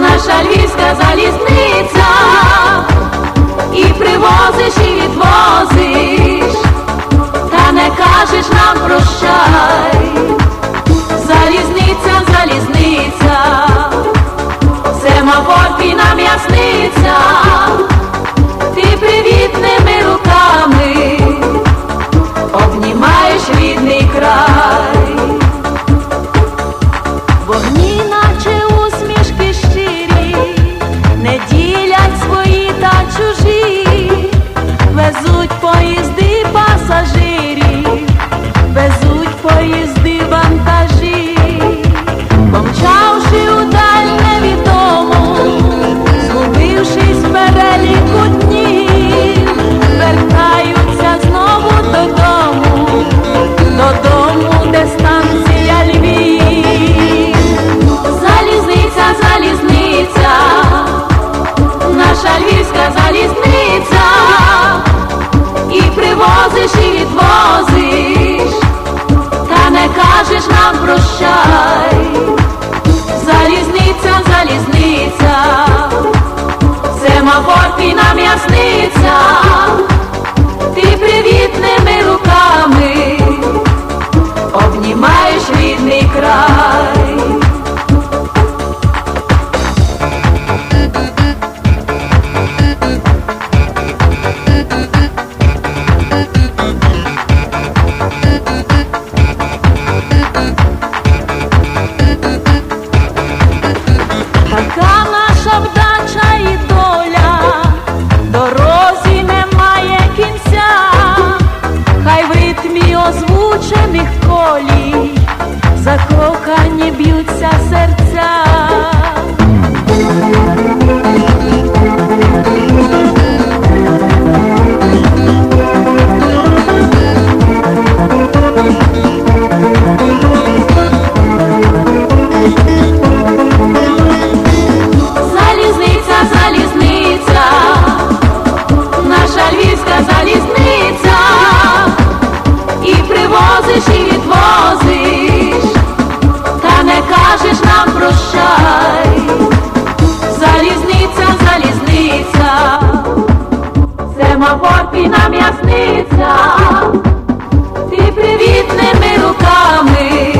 Наша львівська залізниця. І привозиш. Купіна м'ясниця, і привітними руками.